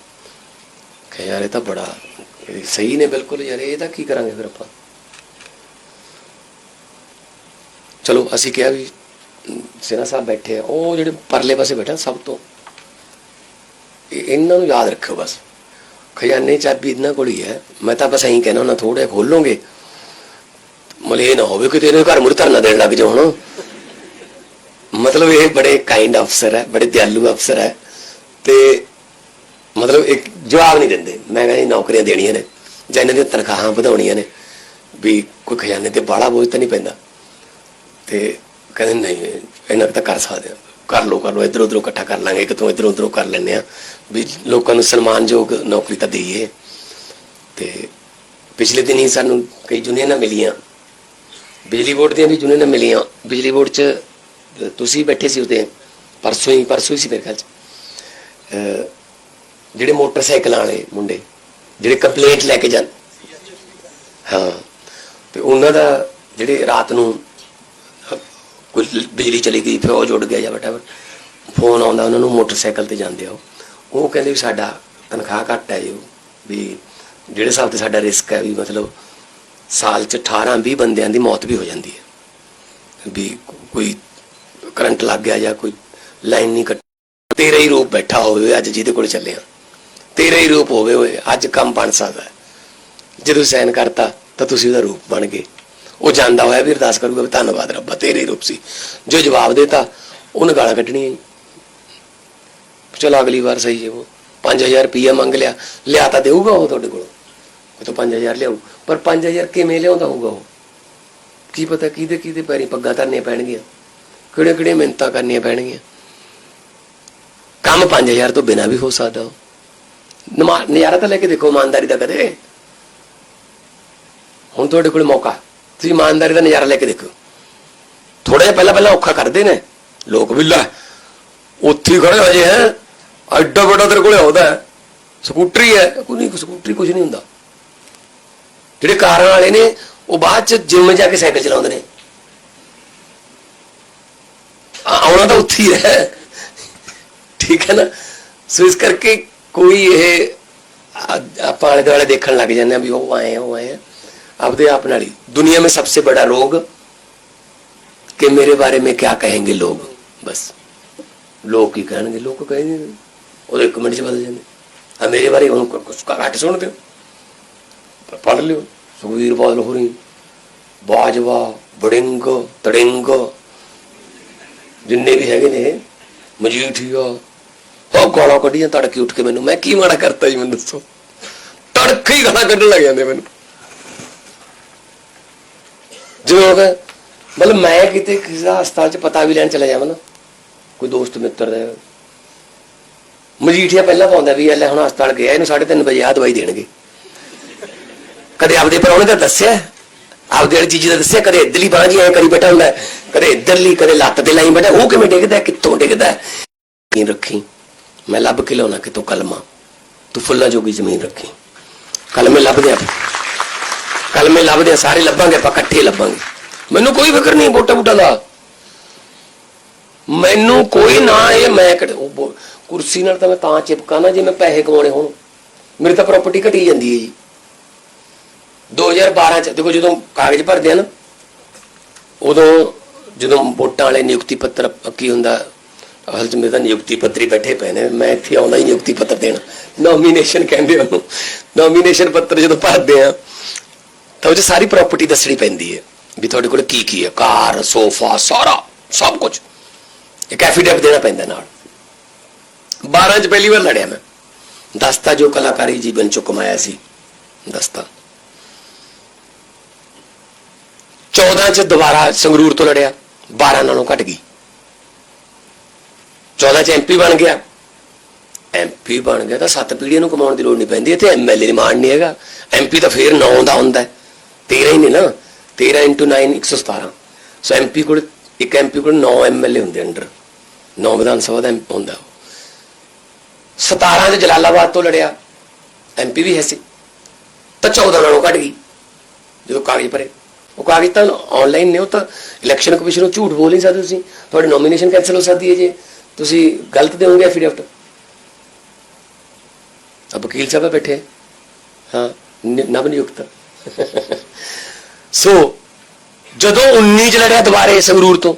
ਕਿ ਯਾਰ ਇਹ ਤਾਂ ਬੜਾ ਸਹੀ ਨੇ ਬਿਲਕੁਲ ਯਾਰ, ਇਹ ਤਾਂ ਕੀ ਕਰਾਂਗੇ ਫਿਰ ਆਪਾਂ? ਚਲੋ ਅਸੀਂ ਕਿਹਾ ਵੀ ਅਮ, ਸੇਨਾ ਸਾਹਿਬ ਬੈਠੇ ਆ ਉਹ ਜਿਹੜੇ ਪਰਲੇ ਪਾਸੇ ਬੈਠਾ ਸਭ ਤੋਂ ਇਹ- ਇਹਨਾਂ ਨੂੰ ਯਾਦ ਰੱਖਿਓ ਬਸ। ਖਜ਼ਾਨੇ ਦੀ ਚਾਬੀ ਇਹਨਾਂ ਕੋਲ ਹੀ ਹੈ ਮੈਂ ਤਾਂ ਬਸ ਐਂ ਕਹਿਣਾ ਉਹਨਾਂ ਥੋੜੇ ਖੋਲੋਗੇ। ਮਲੇ ਨਾ ਹੋਵੇ ਕਿ ਤੇਰੇ ਘਰ ਮੁੜ ਧਰਨਾ ਦੇਣ ਲੱਗ ਜਾਓ ਹੁਣ ਮਤਲਬ ਇਹ ਬੜੇ ਕਾਈਂਡ ਅਫਸਰ ਹੈ ਬੜੇ ਦਿਆਲੂ ਅਫਸਰ ਹੈ। ਤੇ ਮਤਲਬ ਇੱਕ ਜਵਾਬ ਨਹੀਂ ਦਿੰਦੇ। ਮੈਂ ਕਹਿੰਦਾ ਨੌਕਰੀਆਂ ਦੇਣੀਆਂ ਨੇ ਜਾਂ ਇਹਨਾਂ ਦੀਆਂ ਤਨਖਾਹਾਂ ਵਧਾਉਣੀਆਂ ਨੇ ਵੀ ਕੋਈ ਖਜ਼ਾਨੇ ਤੇ ਬਾੜਾ ਬੋਝ ਤਾਂ ਨਹੀਂ ਪੈਂਦਾ। ਤੇ ਕਹਿੰਦੇ ਨਹੀਂ, ਇਹਨਾਂ ਕੁ ਤਾਂ ਕਰ ਸਕਦੇ ਆ। ਕਰ ਲੋ ਕਰ ਲੋ ਇਧਰ ਉਧਰੋਂ ਇਕੱਠਾ ਕਰ ਲਾਂਗੇ, ਇੱਕ ਤੋਂ ਇਧਰ ਉਧਰੋਂ ਕਰ ਲੈਨੇ ਆ ਵੀ ਲੋਕਾਂ ਨੂੰ ਸਨਮਾਨਯੋਗ ਨੌਕਰੀ ਤਾਂ ਦਈਏ। ਤੇ ਪਿਛਲੇ ਦਿਨੀ ਸਾਨੂੰ ਕਈ ਯੂਨੀਅਨਾਂ ਮਿਲੀਆਂ। ਬਿਜਲੀ ਬੋਰਡ ਦੀਆਂ ਵੀ ਯੂਨੀਅਨਾਂ ਮਿਲੀਆਂ। ਬਿਜਲੀ ਬੋਰਡ 'ਚ ਤੁਸੀਂ ਬੈਠੇ ਸੀ ਉਹਦੇ, ਪਰਸੋਂ ਹੀ ਪਰਸੋਂ ਹੀ ਸੀ ਮੇਰੇ ਖਿਆਲ 'ਚ। ਜਿਹੜੇ ਮੋਟਰਸਾਈਕਲਾਂ ਵਾਲੇ ਮੁੰਡੇ, ਜਿਹੜੇ ਕੰਪਲੇਂਟ ਲੈ ਕੇ ਜਾਣ। ਹਾਂ, ਤੇ ਉਹਨਾਂ ਦਾ ਜਿਹੜੇ ਰਾਤ ਨੂੰ ਕੋਈ ਬਿਜਲੀ ਚਲੀ ਗਈ ਫਿਊਜ਼ ਉੱਡ ਗਿਆ ਜਾਂ ਵਟਐਵਰ ਫੋਨ ਆਉਂਦਾ ਉਹਨਾਂ ਨੂੰ ਮੋਟਰਸਾਈਕਲ ਤੇ ਜਾਂਦੇ ਆ ਉਹ। ਕਹਿੰਦੇ ਵੀ ਸਾਡਾ ਤਨਖਾਹ ਘੱਟ ਹੈ ਜੀ ਉਹ, ਵੀ ਜਿਹੜੇ ਹਿਸਾਬ ਤੇ ਸਾਡਾ ਰਿਸਕ ਹੈ ਵੀ ਮਤਲਬ ਸਾਲ ਚ 18 20 ਬੰਦਿਆਂ ਦੀ ਮੌਤ ਵੀ ਹੋ ਜਾਂਦੀ ਹੈ। ਵੀ ਕੋਈ ਕਰੰਟ ਲੱਗ ਗਿਆ ਜਾਂ ਕੋਈ ਲਾਈਨ ਨਹੀਂ ਕੱਟ ਤੇਰਾ ਹੀ ਰੂਪ ਬੈਠਾ ਹੋਵੇ ਅੱਜ ਜਿਹਦੇ ਕੋਲ ਚੱਲੇ ਆ। ਤੇਰਾ ਹੀ ਰੂਪ ਹੋਵੇ ਓਏ ਅੱਜ ਕੰਮ ਬਣ ਸਕਦਾ ਹੈ। ਜਦੋਂ ਸੈਨ ਕਰਤਾ ਤਾਂ ਤੁਸੀਂ ਉਹਦਾ ਰੂਪ ਬਣ ਗਏ। ਉਹ ਜਾਂਦਾ ਹੋਇਆ ਵੀ ਅਰਦਾਸ ਕਰੂਗਾ ਵੀ ਧੰਨਵਾਦ ਰੱਬਾ, ਤੇਰੇ ਰੂਪ ਸੀ। ਜੋ ਜਵਾਬ ਦੇਤਾ, ਉਹਨੇ ਗਾਲਾਂ ਕੱਢਣੀਆਂ ਚਲੋ ਅਗਲੀ ਵਾਰ ਸਹੀ ਹੈ ਉਹ 5000 ਰੁਪਈਆ ਮੰਗ ਲਿਆ ਲਿਆ ਤਾਂ ਦੇਊਗਾ ਉਹ ਤੁਹਾਡੇ ਕੋਲ। ਉਹ ਤਾਂ 5000 ਲਿਆਊ। ਪਰ 5000 ਕਿਵੇਂ ਲਿਆਉਂਦਾ ਹੋਊਗਾ ਉਹ? ਕੀ ਪਤਾ ਕਿਹਦੇ ਕਿਹਦੇ ਪੈਰੀ ਪੱਗਾਂ ਧਰਨੀਆਂ ਪੈਣਗੀਆਂ। ਕਿਹੜੇ ਕਿਹੜੇ ਮਿੰਤਾਂ ਕਰਨੀਆਂ ਪੈਣਗੀਆਂ। ਕੰਮ 5000 ਤੋਂ ਬਿਨਾ ਵੀ ਹੋ ਸਕਦਾ ਉਹ। ਨਮਾ- ਨਜ਼ਾਰਾ ਤਾਂ ਲੈ ਕੇ ਦੇਖੋ, ਇਮਾਨਦਾਰੀ ਦਾ ਕਦੇ। ਹੁਣ ਤੁਹਾਡੇ ਕੋਲ ਮੌਕਾ। ਤੁਸੀਂ ਇਮਾਨਦਾਰੀ ਦਾ ਨਜ਼ਾਰਾ ਲੈ ਕੇ ਦੇਖੋ। ਥੋੜਾ ਜਿਹਾ ਪਹਿਲਾਂ ਪਹਿਲਾਂ ਔਖਾ ਕਰਦੇ ਨੇ। ਲੋਕ ਵੀ ਲੈ, ਉੱਥੇ ਖੜੇ ਹੋ ਜੇ ਹੈ। ਐਡਾ ਵੱਡਾ ਤੇਰੇ ਕੋਲੇ ਆਉਂਦਾ ਹੈ। ਸਕੂਟਰੀ ਹੈ। ਕੋਈ ਨਹੀਂ, ਸਕੂਟਰੀ ਕੁਝ ਨਹੀਂ ਹੁੰਦਾ। ਜਿਹੜੇ ਕਾਰਾਂ ਵਾਲੇ ਨੇ, ਉਹ ਬਾਅਦ ਚ ਜਿੰਮ ਜਾ ਕੇ ਸਾਈਕਲ ਚਲਾਉਂਦੇ ਨੇ। ਆਉਣਾ ਤਾਂ ਉੱਥੇ ਹੀ ਹੈ। ਠੀਕ ਹੈ ਨਾ? ਸੋ ਇਸ ਕਰਕੇ ਕੋਈ ਇਹ ਆਪਾਂ ਆਲੇ ਦੁਆਲੇ ਦੇਖਣ ਲੱਗ ਜਾਂਦੇ ਆ ਵੀ ਉਹ ਆਏ ਉਹ ਆਏ। ਆਪਦੇ अपने आप ना दुनिया में सबसे बड़ा रोग ਕਿ ਮੇਰੇ ਬਾਰੇ में ਕਿਆ कहेंगे लोग ਬਸ। ਲੋਕ ਕੀ ਕਹਿਣਗੇ? ਲੋਕ ਕਹਿੰਦੇ ਉਹਦੇ ਕਮੈਂਟ 'ਚ ਬਦਲ ਜਾਂਦੇ। ਆ ਮੇਰੇ ਬਾਰੇ ਹੁਣ ਕੁਝ ਘੱਟ ਸੁਣਦੇ ਹੋ? ਪੜ੍ਹ ਲਿਓ। ਸੁਖਵੀਰ ਬਾਦਲ ਹੋਰੀ ਬਾਜਵਾ ਬੜਿੰਗ ਤੜਿੰਗ। ਜਿੰਨੇ ਵੀ ਹੈਗੇ ਨੇ, ਮਜੀਠੀਆ। ਉਹ ਗਾਲਾਂ ਕੱਢੀਆਂ ਤੜਕੇ ਉੱਠ ਕੇ ਮੈਨੂੰ। ਮੈਂ ਕੀ ਮਾੜਾ ਕਰਤਾ ਜੀ, ਮੈਨੂੰ ਦੱਸੋ? ਤੜਕੇ ਹੀ ਗਾਲਾਂ ਕੱਢਣ ਲੱਗ ਜਾਂਦੇ ਮੈਨੂੰ। ਜਿਵੇਂ ਮਤਲਬ ਮੈਂ ਕਿਤੇ ਕਿਸੇ ਹਸਪਤਾਲ ਚ ਪਤਾ ਵੀ ਲੈਣ ਚਲਾ ਜਾਵਾਂ ਨਾ ਕੋਈ ਦੋਸਤ ਮਿੱਤਰ ਦਾ ਮਜੀਠੀਆ ਪਹਿਲਾਂ ਪਾਉਂਦਾ ਵੀ ਲੈ ਹੁਣ ਹਸਪਤਾਲ ਗਿਆ ਇਹਨੂੰ 3:30 ਵਜੇ ਆ ਦਵਾਈ ਦੇਣਗੇ। ਕਦੇ ਆਪਦੇ ਪਰੌਣੇ ਦਾ ਦੱਸਿਆ ਆਪਦੇ ਵਾਲੀ ਚੀਜ਼ ਦਾ ਦੱਸਿਆ ਕਦੇ ਇਧਰਲੀ ਬਾਂਹ ਜੀ ਐ ਕਰੀ ਬੈਠਾ ਹੁੰਦਾ ਹੈ, ਕਦੇ ਇਧਰਲੀ ਕਦੇ ਲੱਤ ਤੇ ਲਾਈ ਬੈਠਾ ਉਹ ਕਿਵੇਂ ਡਿੱਗਦਾ ਕਿੱਥੋਂ ਡਿੱਗਦਾ? ਜ਼ਮੀਨ ਰੱਖੀ। ਮੈਂ ਲੱਭ ਕੇ ਲਿਆਉਣਾ ਕਿਤੋਂ ਕਲਮਾ। ਤੂੰ ਫੁੱਲਾਂ ਜੋਗੀ ਜ਼ਮੀਨ ਰੱਖੀ। ਕਲਮੇ ਲੱਭਦੇ ਆ। ਕੱਲ ਮੈਂ ਲੱਭਦੇ ਆ, ਸਾਰੇ ਲੱਭਾਂਗੇ, ਆਪਾਂ ਇਕੱਠੇ ਲੱਭਾਂਗੇ। ਮੈਨੂੰ ਕੋਈ ਫਿਕਰ ਨਹੀਂ, ਬੋਟਾ ਬੂਟਾ ਦਾ। ਮੈਨੂੰ ਕੋਈ ਨਾ ਇਹ ਮੈਂ ਕੁਰਸੀ ਨਾਲ ਤਾਂ ਮੈਂ ਤਾਂ ਚਿਪਕਾ ਨਾ, ਜੇ ਮੈਂ ਪੈਸੇ ਕਮਾਉਣੇ ਹੋਣ। ਮੇਰੀ ਤਾਂ ਪ੍ਰਾਪਰਟੀ ਘਟੀ ਜਾਂਦੀ ਹੈ ਜੀ। 2012 ਚ, ਦੇਖੋ ਜਦੋਂ ਕਾਗਜ਼ ਭਰਦੇ ਆ ਨਾ, ਉਦੋਂ ਜਦੋਂ ਵੋਟਾਂ ਵਾਲੇ ਨਿਯੁਕਤੀ ਪੱਤਰ ਕੀ ਹੁੰਦਾ, ਅਸਲ ਚ ਮੇਰੇ ਤਾਂ ਨਿਯੁਕਤੀ ਪੱਤਰੀ ਬੈਠੇ ਪਏ ਨੇ, ਮੈਂ ਇੱਥੇ ਆਉਂਦਾ ਹੀ ਨਿਯੁਕਤੀ ਪੱਤਰ ਦੇਣ। ਨੋਮੀਨੇਸ਼ਨ ਕਹਿੰਦੇ ਉਹਨੂੰ। ਨੋਮੀਨੇਸ਼ਨ ਪੱਤਰ ਜਦੋਂ ਭਰਦੇ ਆ ਤਾਂ ਉਹ 'ਚ ਸਾਰੀ ਪ੍ਰਾਪਰਟੀ ਦੱਸਣੀ ਪੈਂਦੀ ਹੈ ਵੀ ਤੁਹਾਡੇ ਕੋਲ ਕੀ ਕੀ ਹੈ। ਕਾਰ ਸੋਫਾ ਸਾਰਾ, ਸਭ ਕੁਝ। ਇੱਕ ਐਫੀਡੈਵਿਟ ਦੇਣਾ ਪੈਂਦਾ ਨਾਲ। 12 ਚ ਪਹਿਲੀ ਵਾਰ ਲੜਿਆ ਮੈਂ। ਦਸਤਾ ਜੋ ਕਲਾਕਾਰੀ ਜੀਵਨ ਚੋਂ ਕਮਾਇਆ ਸੀ। ਦਸਤਾ 14 ਚ ਦੁਬਾਰਾ ਸੰਗਰੂਰ ਤੋਂ ਲੜਿਆ। 12 ਨਾਲੋਂ ਘਟ ਗਈ। 14 ਚ ਐਮਪੀ ਬਣ ਗਿਆ। ਐਮਪੀ ਬਣ ਗਿਆ ਤਾਂ ਸੱਤ ਪੀੜ੍ਹੀਆਂ ਨੂੰ ਕਮਾਉਣ ਦੀ ਲੋੜ ਨਹੀਂ ਪੈਂਦੀ। ਇੱਥੇ ਐਮਐਲਏ ਦੀ ਮਾਣ ਨਹੀਂ ਹੈਗਾ। ਐਮਪੀ ਤਾਂ ਫੇਰ 9 ਦਾ ਹੁੰਦਾ 13 ਹੀ ਨੇ ਨਾ 13 9 117 ਸੋ ਐਮਪੀ ਕੋਲ ਇੱਕ ਐਮਪੀ ਕੋਲ 9 ਐਮਐਲਏ ਹੁੰਦੇ ਅੰਡਰ 9 ਵਿਧਾਨ ਸਭਾ ਦਾ MP ਹੁੰਦਾ ਉਹ 17 ਚ ਜਲਾਲਾਬਾਦ ਤੋਂ ਲੜਿਆ ਐਮਪੀ ਵੀ ਹੈ ਸੀ ਤਾਂ 14 ਨਾਲੋਂ ਘਟ ਗਈ ਜਦੋਂ ਕਾਗਜ਼ ਭਰੇ ਉਹ ਕਾਗਜ਼ ਤਾਂ ਆਨਲਾਈਨ ਨੇ ਉਹ ਤਾਂ ਇਲੈਕਸ਼ਨ ਕਮਿਸ਼ਨ ਨੂੰ ਝੂਠ ਬੋਲ ਨਹੀਂ ਸਕਦੇ ਤੁਸੀਂ ਤੁਹਾਡੀ ਨੋਮੀਨੇਸ਼ਨ ਕੈਨਸਲ ਹੋ ਸਕਦੀ ਹੈ ਜੇ ਤੁਸੀਂ ਗਲਤ ਦੇਵੋਗੇ ਐਫੀਡੈਵਿਟ ਅਬ ਵਕੀਲ ਸਾਹਿਬ ਬੈਠੇ ਹਾਂ ਨ- ਨਵ ਨਿਯੁਕਤ ਸੋ, ਜਦੋਂ 19 ਚ ਲੜਿਆ ਦੁਬਾਰੇ ਸੰਗਰੂਰ ਤੋਂ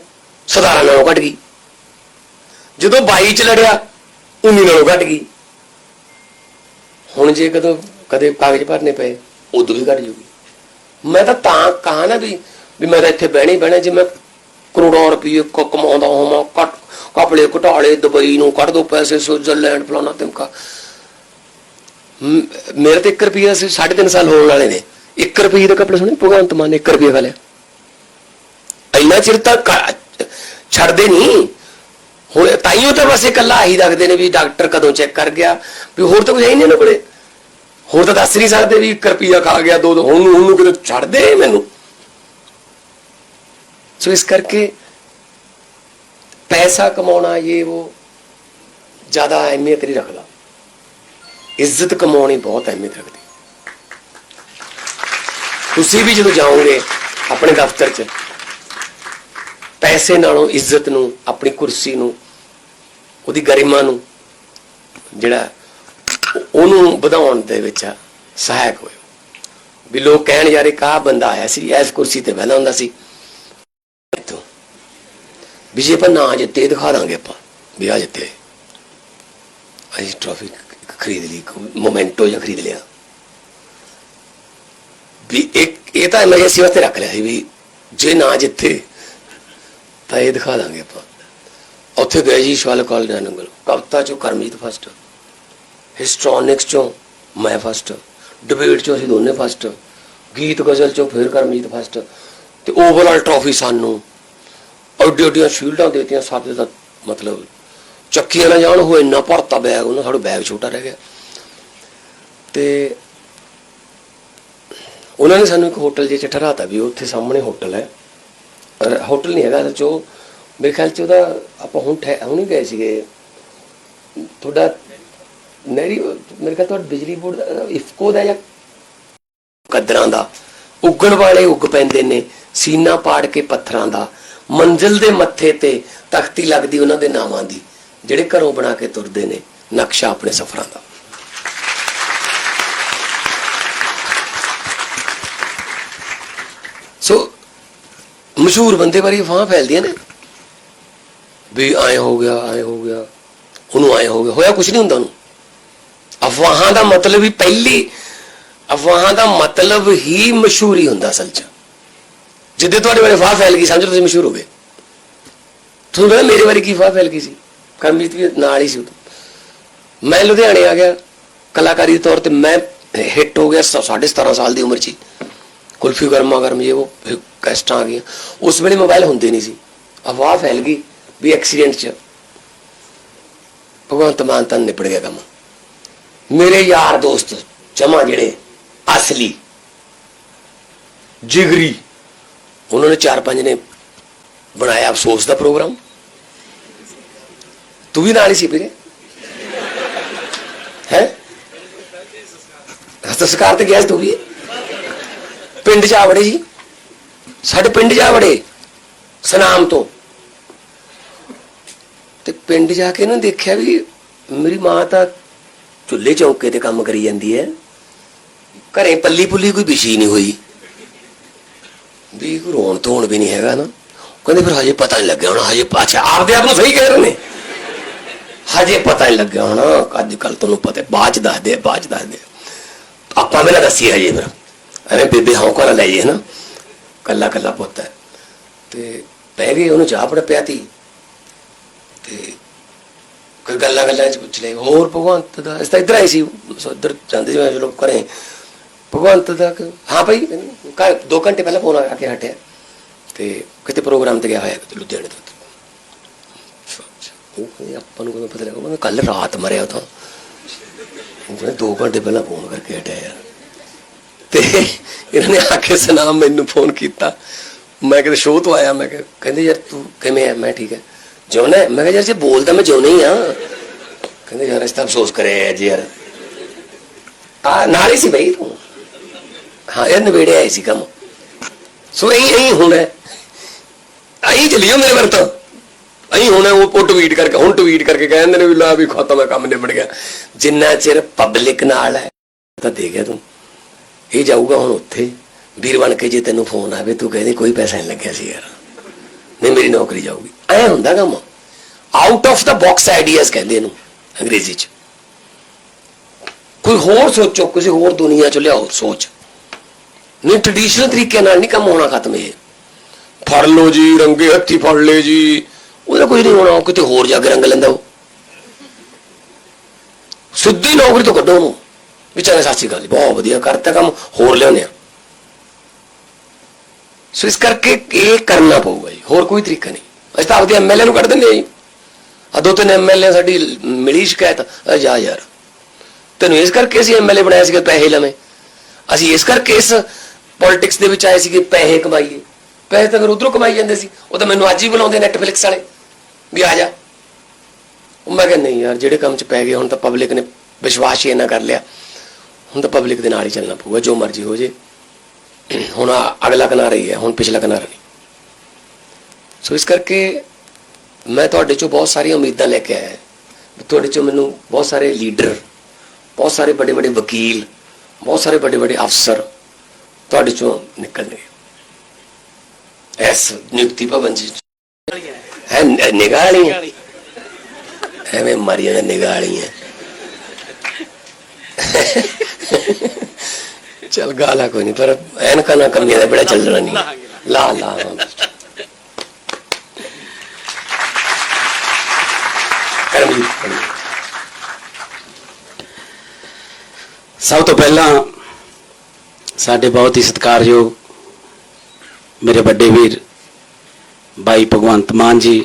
17 ਨਾਲੋਂ ਘਟ ਗਈ। ਜਦੋਂ 22 ਚ ਲੜਿਆ 19 ਨਾਲੋਂ ਘਟ ਗਈ। ਹੁਣ ਜੇ ਕਦੋਂ, ਕਦੇ ਕਾਗਜ਼ ਭਰਨੇ ਪਏ, ਉਦੋਂ ਵੀ ਘਟ ਜੂਗੀ। ਮੈਂ ਤਾਂ ਤਾਂ ਕਹਾ ਨਾ ਵੀ ਵੀ ਮੈਂ ਤਾਂ ਇੱਥੇ ਬਹਿਣਾ ਬਹਿਣਾ, ਜੇ ਮੈਂ ਕਰੋੜਾਂ ਰੁਪਏ ਕਮਾਉਂਦਾ ਹੋਵਾਂ, ਕੱਟ, ਕਪੜੇ ਘਟਾਲੇ ਦੁਬਈ ਨੂੰ ਕੱਢ ਦੋ ਪੈਸੇ, ਸਵਿਟਜ਼ਰਲੈਂਡ, ਫਲਾਣਾ ਤਿਮਕਾ। ਮੇਰੇ ਤੇ 1 ਰੁਪਿਆ ਸੀ 3.5 ਸਾਲ ਹੋਣ ਵਾਲੇ ਨੇ। 1 ਰੁਪਏ ਦਾ ਕੱਪੜੇ ਸੁਣੇ ਭਗਵੰਤ ਮਾਨ ਨੇ 1 ਰੁਪਏ ਵਾਲੇ। ਇੰਨਾ ਚਿਰ ਤੱਕ ਛੱਡਦੇ ਨਹੀਂ ਹੁਣ ਤਾਈਓ ਤਾਂ ਬਸ ਇਕੱਲਾ ਹੀ ਰੱਖਦੇ ਨੇ ਵੀ ਡਾਕਟਰ ਕਦੋਂ ਚੈੱਕ ਕਰ ਗਿਆ, ਵੀ ਹੋਰ ਤਾਂ ਕੁਝ ਹੈ ਹੀ ਨਹੀਂ ਇਹਨਾਂ ਕੋਲੇ। ਹੋਰ ਤਾਂ ਦੱਸ ਨਹੀਂ ਸਕਦੇ ਵੀ 1 ਰੁਪਿਆ ਖਾ ਗਿਆ, ਦੋ ਦੋ, ਹੁਣ ਨੂੰ ਕਿਤੇ ਛੱਡਦੇ ਮੈਨੂੰ। ਸੋ ਇਸ ਕਰਕੇ ਪੈਸਾ ਕਮਾਉਣਾ ਇਹ ਉਹ ਜ਼ਿਆਦਾ ਅਹਿਮੀਅਤ ਨਹੀਂ ਰੱਖਦਾ। ਇੱਜ਼ਤ ਕਮਾਉਣੀ ਬਹੁਤ ਅਹਿਮੀਅਤ ਰੱਖਦੀ। ਤੁਸੀਂ ਵੀ ਜਦੋਂ ਜਾਓਗੇ ਆਪਣੇ ਦਫ਼ਤਰ 'ਚ, ਪੈਸੇ ਨਾਲੋਂ ਇੱਜ਼ਤ ਨੂੰ, ਆਪਣੀ ਕੁਰਸੀ ਨੂੰ, ਉਹਦੀ ਗਰਿਮਾ ਨੂੰ, ਜਿਹੜਾ ਉਹਨੂੰ ਵਧਾਉਣ ਦੇ ਵਿੱਚ ਸਹਾਇਕ ਹੋਇਓ। ਵੀ ਲੋਕ ਕਹਿਣ, ਯਾਰ ਇਹ ਕਾ ਬੰਦਾ ਆਇਆ ਸੀ, ਇਸ ਕੁਰਸੀ ਤੇ ਬਹਿਣਾ ਹੁੰਦਾ ਸੀ। ਵੀ ਜੇ ਆਪਾਂ ਨਾ ਜਿੱਤੇ ਦਿਖਾ ਦਾਂਗੇ ਆਪਾਂ, ਵੀ ਆ ਜਿੱਤੇ। ਅਸੀਂ ਟਰਾਫੀ ਖਰੀਦ ਲਈ ਮੋਮੈਂਟੋ ਜਾਂ ਖਰੀਦ ਲਿਆ। ਵੀ ਇੱਕ, ਇਹ ਤਾਂ ਐਮਰਜੈਂਸੀ ਵਾਸਤੇ ਰੱਖ ਲਿਆ ਸੀ ਵੀ ਜੇ ਨਾ ਜਿੱਥੇ, ਤਾਂ ਇਹ ਦਿਖਾ ਦਾਂਗੇ ਆਪਾਂ। ਉੱਥੇ ਗਏ ਜੀ ਸ਼ਵਾਲ ਕਾਲਜ ਨੰਗਲ। ਕਵਿਤਾ ਚੋਂ ਕਰਮਜੀਤ ਫਸਟ ਹਿਸਟ੍ਰੋਨਿਕਸ ਚੋਂ ਮੈਂ ਫਸਟ ਡਿਬੇਟ ਚੋਂ ਅਸੀਂ ਦੋਨੇ ਫਸਟ ਗੀਤ ਗਜ਼ਲ ਚੋਂ ਫਿਰ ਕਰਮਜੀਤ ਫਸਟ ਤੇ ਓਵਰਆਲ ਟਰਾਫੀ ਸਾਨੂੰ ਔਡੀ ਔਡੀਆਂ ਸ਼ੀਲਡਾਂ ਦੇਤੀਆਂ, ਸਾਡੇ ਦਾ ਮਤਲਬ ਚੱਕੀਆਂ ਨਾ ਜਾਣ ਹੋਏ ਇੰਨਾ ਭਰਤਾ ਬੈਗ ਉਹਨਾਂ ਸਾਡਾ ਬੈਗ ਛੋਟਾ ਰਹਿ ਗਿਆ। ਤੇ ਉਹਨਾਂ ਨੇ ਸਾਨੂੰ ਇੱਕ ਹੋਟਲ ਜੇ ਚ ਠਹਿਰਾਤਾ ਵੀ ਉੱਥੇ ਸਾਹਮਣੇ ਹੋਟਲ ਹੈ। ਅਹ ਹੋਟਲ ਨਹੀਂ ਹੈਗਾ ਸੱਚੋ ਮੇਰੇ ਖਿਆਲ ਚ ਉਹਦਾ ਆਪਾਂ ਹੁਣ ਠਹਿ- ਹੁਣੀ ਗਏ ਸੀਗੇ। ਤੁਹਾਡਾ ਨਹਿਰੀ, ਮੇਰੇ ਖਿਆਲ ਤੁਹਾਡਾ ਬਿਜਲੀ ਬੋਰਡ ਦਾ ਇਫਕੋ ਦਾ ਜਾਂ ਕਦਰਾਂ ਦਾ, ਉੱਗਣ ਵਾਲੇ ਉੱਗ ਪੈਂਦੇ ਨੇ, ਸੀਨਾ ਪਾੜ ਕੇ ਪੱਥਰਾਂ ਦਾ, ਮੰਜ਼ਿਲ ਦੇ ਮੱਥੇ ਤੇ ਤਖਤੀ ਲੱਗਦੀ ਉਹਨਾਂ ਦੇ ਨਾਵਾਂ ਦੀ, ਜਿਹੜੇ ਘਰੋਂ ਬਣਾ ਕੇ ਤੁਰਦੇ ਨੇ, ਨਕਸ਼ਾ ਆਪਣੇ ਸਫ਼ਰਾਂ ਦਾ। ਸੋ, ਮਸ਼ਹੂਰ ਬੰਦੇ ਬਾਰੇ ਅਫਵਾਹਾਂ ਫੈਲਦੀਆਂ ਨੇ। ਵੀ ਆਏ ਹੋ ਗਿਆ, ਆਏ ਹੋ ਗਿਆ, ਉਹਨੂੰ ਆਏ ਹੋ ਗਿਆ, ਹੋਇਆ ਕੁਝ ਨਹੀਂ ਹੁੰਦਾ ਉਹਨੂੰ। ਅਫਵਾਹਾਂ ਦਾ ਮਤਲਬ ਹੀ ਪਹਿਲੀ, ਅਫਵਾਹਾਂ ਦਾ ਮਤਲਬ ਹੀ ਮਸ਼ਹੂਰੀ ਹੁੰਦਾ ਅਸਲ 'ਚ। ਜਿੱਦੇ ਤੁਹਾਡੇ ਬਾਰੇ ਅਫਵਾਹ ਫੈਲ ਗਈ, ਸਮਝੋ ਤੁਸੀਂ ਮਸ਼ਹੂਰ ਹੋ ਗਏ। ਤੁਹਾਨੂੰ ਪਤਾ ਮੇਰੇ ਬਾਰੇ ਕੀ ਫਾਹ ਫੈਲ ਗਈ ਸੀ? ਕਰਮਜੀਤ ਵੀ ਨਾਲ ਹੀ ਸੀ ਉਦੋਂ। ਮੈਂ ਲੁਧਿਆਣੇ ਆ ਗਿਆ, ਕਲਾਕਾਰੀ ਦੇ ਤੌਰ ਤੇ ਮੈਂ ਹਿੱਟ ਹੋ ਗਿਆ ਸ- ਸਾਢੇ 17 ਸਾਲ ਦੀ ਉਮਰ 'ਚ ਹੀ। ਕੁਲਫੀ ਗਰਮਾ ਗਰਮ ਇਹ ਉਹ ਕੈਸਟਾਂ ਆ ਗਈਆਂ। ਉਸ ਵੇਲੇ ਮੋਬਾਈਲ ਹੁੰਦੇ ਨਹੀਂ ਸੀ। ਅਫਵਾਹ ਫੈਲ ਗਈ ਵੀ ਐਕਸੀਡੈਂਟ 'ਚ ਭਗਵੰਤ ਮਾਨ ਤਾਂ ਨਿਪੜ ਗਿਆ ਕੰਮ। ਮੇਰੇ ਯਾਰ ਦੋਸਤ ਜਮਾ ਜਿਹੜੇ ਅਸਲੀ ਜਿਗਰੀ, ਉਹਨਾਂ ਨੇ ਚਾਰ ਪੰਜ ਨੇ ਬਣਾਇਆ ਅਫਸੋਸ ਦਾ ਪ੍ਰੋਗਰਾਮ। ਤੂੰ ਵੀ ਨਾਲ ਹੀ ਸੀ ਵੀਰੇ। ਹੈ? ਹਸਤਸਕਾਰ ਤੇ ਗਿਆ ਤੂੰ ਵੀ। ਪਿੰਡ ਜਾ ਵੜੇ ਜੀ। ਸਾਡੇ ਪਿੰਡ ਜਾ ਵੜੇ ਸਨਾਮ ਤੋਂ। ਤੇ ਪਿੰਡ ਜਾ ਕੇ ਨਾ ਦੇਖਿਆ ਵੀ ਮੇਰੀ ਮਾਂ ਤਾਂ ਚੁੱਲ੍ਹੇ ਚੌਕੇ ਤੇ ਕੰਮ ਕਰੀ ਜਾਂਦੀ ਹੈ। ਘਰੇ ਪੱਲੀ ਪੁੱਲੀ ਕੋਈ ਵਿਸ਼ੀ ਨਹੀਂ ਹੋਈ। ਵੀ ਕੋਈ ਰੋਣ ਧੋਣ ਵੀ ਨਹੀਂ ਹੈਗਾ ਨਾ। ਕਹਿੰਦੇ ਫਿਰ ਹਜੇ ਪਤਾ ਨਹੀਂ ਲੱਗਿਆ ਹੋਣਾ, ਹਜੇ ਅੱਛਾ, ਆਪਦੇ ਆਪ ਨੂੰ ਸਹੀ ਕਹਿ ਰਹੇ ਨੇ। ਹਜੇ ਪਤਾ ਨਹੀਂ ਲੱਗਿਆ ਹੋਣਾ, ਅੱਜ ਕੱਲ ਤੁਹਾਨੂੰ ਪਤਾ ਬਾਅਦ ਚ ਦੱਸਦੇ ਬਾਅਦ ਚ ਦੱਸਦੇ ਆਪਾਂ ਮੇਲਾ ਦੱਸੀ ਹਜੇ ਫਿਰ। ਅਰੇ ਬੇਬੇ ਹਾਂ ਕੋਲ ਲੈ ਹੈ ਨਾ ਕੱਲਾ ਕੱਲਾ ਪੁੱਤ ਹੈ। ਤੇ ਪੈ ਗਏ ਉਹਨੂੰ ਚਾਹ ਪੜ ਪਿਆ ਤੀ ਤੇ ਕੋਈ ਗੱਲਾਂ ਗੱਲਾਂ ਚ ਪੁੱਛ ਲਏ। ਹੋਰ ਭਗਵੰਤ ਦਾ ਇਸ ਤਾਂ ਇੱਧਰ ਆਏ ਸੀ ਇੱਧਰ ਜਾਂਦੇ ਜਿਵੇਂ ਚਲੋ ਕਰੇ ਭਗਵੰਤ ਦਾ ਹਾਂ ਭਾਈ ਕਹਿੰਦੇ, ਘਰ ਦੋ ਘੰਟੇ ਪਹਿਲਾਂ ਫੋਨ ਆ ਕੇ ਹਟਿਆ। ਤੇ ਕਿਤੇ ਪ੍ਰੋਗਰਾਮ ਤੇ ਗਿਆ ਹੋਇਆ ਕਿਤੇ ਲੁਧਿਆਣੇ ਤੋਂ। ਉਹ ਕਹਿੰਦੇ ਆਪਾਂ ਨੂੰ ਕਦੋਂ ਪਤਾ ਲੱਗਾ? ਮੈਂ ਕੱਲ ਰਾਤ ਮਰਿਆ ਉਹ ਤਾਂ ਉਹਨੇ ਦੋ ਘੰਟੇ ਪਹਿਲਾਂ ਫੋਨ ਕਰਕੇ ਹਟਿਆ ਯਾਰ। ਤੇ ਇਹਨਾਂ ਨੇ ਆ ਕੇ ਸਨਾਮ ਮੈਨੂੰ ਫੋਨ ਕੀਤਾ। ਮੈਂ ਕਿਤੇ ਸ਼ੋਅ ਤੋਂ ਆਇਆ, ਮੈਂ ਕਿਹਾ, ਕਹਿੰਦੇ ਯਾਰ ਤੂੰ ਕਿਵੇਂ ਹੈ ਮੈਂ ਠੀਕ ਹੈ ਜਿਉਣਾ ਮੈਂ ਕਿਹਾ, ਯਾਰ ਜੇ ਬੋਲਦਾ ਮੈਂ ਜਿਉਣਾ ਹੀ ਆ। ਕਹਿੰਦੇ ਯਾਰ ਇਸ ਤਾਂ ਅਫਸੋਸ ਕਰਿਆ ਜੀ ਯਾਰ। ਆ ਨਾਲ ਹੀ ਸੀ ਬਈ ਤੂੰ। ਹਾਂ, ਇਹ ਨਵੇੜੇ ਆਏ ਸੀ ਕੰਮ। ਸੋ ਇਹੀ, ਇਹ ਹੁਣ ਹੈ ਆਈ ਚਲਿਓ ਮੇਰੇ ਵਰ ਤੋਂ ਅਹੀਂ ਹੁਣ ਉਹ ਉਹ ਟਵੀਟ ਕਰਕੇ, ਹੁਣ ਟਵੀਟ ਕਰਕੇ ਕਹਿੰਦੇ ਨੇ ਵੀ ਲਾ ਵੀ ਖਤਮ ਹੈ ਕੰਮ ਨਿਬੜ ਗਿਆ। ਜਿੰਨਾ ਚਿਰ ਪਬਲਿਕ ਨਾਲ ਹੈ ਤਾਂ ਦੇ ਗਿਆ ਤੂੰ। ਇਹ ਜਾਊਗਾ ਹੁਣ ਉੱਥੇ। ਵੀਰ ਬਣ ਕੇ ਜੇ ਤੈਨੂੰ ਫੋਨ ਆਵੇ, ਤੂੰ ਕਹਿੰਦੇ ਕੋਈ ਪੈਸਾ ਨਹੀਂ ਲੱਗਿਆ ਸੀ ਯਾਰ। ਨਹੀਂ, ਮੇਰੀ ਨੌਕਰੀ ਜਾਊਗੀ। ਐ ਹੁੰਦਾ ਕੰਮ। ਆਊਟ ਆਫ ਦਾ ਬਾਕਸ ਆਈਡੀਆਜ਼ ਕਹਿੰਦੇ ਇਹਨੂੰ ਅੰਗਰੇਜ਼ੀ ਚ। ਕੋਈ ਹੋਰ ਸੋਚੋ, ਕਿਸੇ ਹੋਰ ਦੁਨੀਆ ਚ ਲਿਆਓ ਸੋਚ। ਨਹੀਂ ਟ੍ਰੈਡੀਸ਼ਨਲ ਤਰੀਕੇ ਨਾਲ ਨਹੀਂ ਕੰਮ ਹੋਣਾ ਖਤਮ ਇਹ। ਫੜ ਲੋ ਜੀ, ਰੰਗੇ ਹੱਥੀ ਫੜ ਲਏ ਜੀ। ਉਹਦਾ ਕੁਝ ਨਹੀਂ ਹੋਣਾ, ਉਹ ਕਿਤੇ ਹੋਰ ਜਾ ਕੇ ਰੰਗ ਲੈਂਦਾ ਉਹ। ਸਿੱਧੀ ਨੌਕਰੀ ਤੋਂ ਕੱਢੋ ਉਹਨੂੰ। ਵਿਚਾਰੇ ਅਕਾਲ ਜੀ, ਬਹੁਤ ਵਧੀਆ ਕਰਤਾ ਕੰਮ ਹੋਰ ਲਿਆਉਂਦੇ ਆ। ਸੋ ਇਸ ਕਰਕੇ ਇਹ ਕਰਨਾ ਪਊਗਾ ਜੀ, ਹੋਰ ਕੋਈ ਤਰੀਕਾ ਨਹੀਂ। ਅਸੀਂ ਤਾਂ ਆਪਦੇ ਐਮਐਲਏ ਨੂੰ ਕੱਢ ਦਿੰਦੇ ਆ ਜੀ। ਆ ਦੋ ਤਿੰਨ ਐਮਐਲਏ ਸਾਡੀ ਮਿਲੀ ਸ਼ਿਕਾਇਤ ਜਾ ਯਾਰ। ਤੈਨੂੰ ਇਸ ਕਰਕੇ ਅਸੀਂ ਐਮਐਲਏ ਬਣਾਇਆ ਸੀਗਾ ਪੈਸੇ ਲਵੇਂ। ਅਸੀਂ ਇਸ ਕਰਕੇ ਇਸ ਪੋਲਿਟਿਕਸ ਦੇ ਵਿੱਚ ਆਏ ਸੀਗੇ ਪੈਸੇ ਕਮਾਈਏ। ਪੈਸੇ ਤਾਂ ਫਿਰ ਉਧਰੋਂ ਕਮਾਈ ਜਾਂਦੇ ਸੀ। ਉਹ ਤਾਂ ਮੈਨੂੰ ਅੱਜ ਹੀ ਬੁਲਾਉਂਦੇ ਨੈਟਫਲਿਕਸ ਵਾਲੇ, ਵੀ ਆ ਜਾ। ਉਹ ਮੈਂ ਕਿਹਾ, ਨਹੀਂ ਯਾਰ, ਜਿਹੜੇ ਕੰਮ 'ਚ ਪੈ ਗਏ, ਹੁਣ ਤਾਂ ਪਬਲਿਕ ਨੇ ਵਿਸ਼ਵਾਸ ਹੀ ਇਹਨਾਂ ਕਰ ਲਿਆ। ਹੁਣ ਤਾਂ ਪਬਲਿਕ ਦੇ ਨਾਲ ਹੀ ਚੱਲਣਾ ਪਊਗਾ, ਜੋ ਮਰਜ਼ੀ ਹੋ ਜੇ। ਹੁਣ ਅਗਲਾ ਕਿਨਾਰਾ ਹੀ ਹੈ, ਹੁਣ ਪਿਛਲਾ ਕਿਨਾਰਾ ਨਹੀਂ। ਸੋ ਇਸ ਕਰਕੇ ਮੈਂ ਤੁਹਾਡੇ ਚੋਂ ਬਹੁਤ ਸਾਰੀਆਂ ਉਮੀਦਾਂ ਲੈ ਕੇ ਆਇਆ। ਤੁਹਾਡੇ ਚੋਂ ਮੈਨੂੰ ਬਹੁਤ ਸਾਰੇ ਲੀਡਰ ਬਹੁਤ ਸਾਰੇ ਵੱਡੇ ਵੱਡੇ ਵਕੀਲ, ਬਹੁਤ ਸਾਰੇ ਵੱਡੇ ਵੱਡੇ ਅਫਸਰ ਤੁਹਾਡੇ ਚੋਂ ਨਿਕਲਣਗੇ ਐਸ ਨਿਯੁਕਤੀ ਭਵਨ ਜੀ ਹੈ ਨਿਗਾਲੀਆਂ ਐਵੇਂ ਮਾਰੀਆਂ ਨੇ ਨਿਗਾਲੀਆਂ ਚਲ ਗਾਲਾ ਕੋਈ ਨਹੀਂ ਪਰ ਐਨਕਾਂ ਨਾ ਕੰਮੀਆਂ ਦਾ ਬੜਾ ਚੱਲਣਾ ਨਹੀਂ ਲਾ ਲਾ। ਸਭ ਤੋਂ ਪਹਿਲਾਂ ਸਾਡੇ ਬਹੁਤ ਹੀ ਸਤਿਕਾਰਯੋਗ ਮੇਰੇ ਵੱਡੇ ਵੀਰ ਭਾਈ Bhagwant Mann ji